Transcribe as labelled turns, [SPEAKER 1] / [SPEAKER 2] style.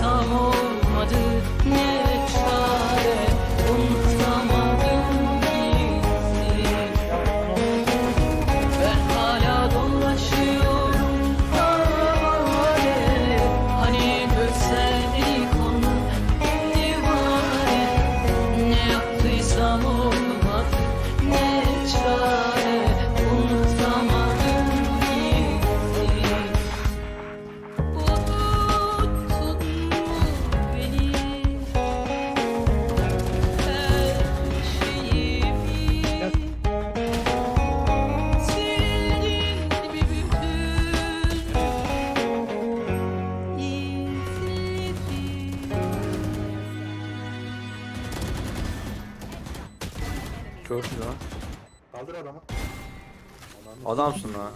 [SPEAKER 1] Tam olmadı. Ne Çok lan.
[SPEAKER 2] Kaldır adamı.
[SPEAKER 1] Adamsın ha.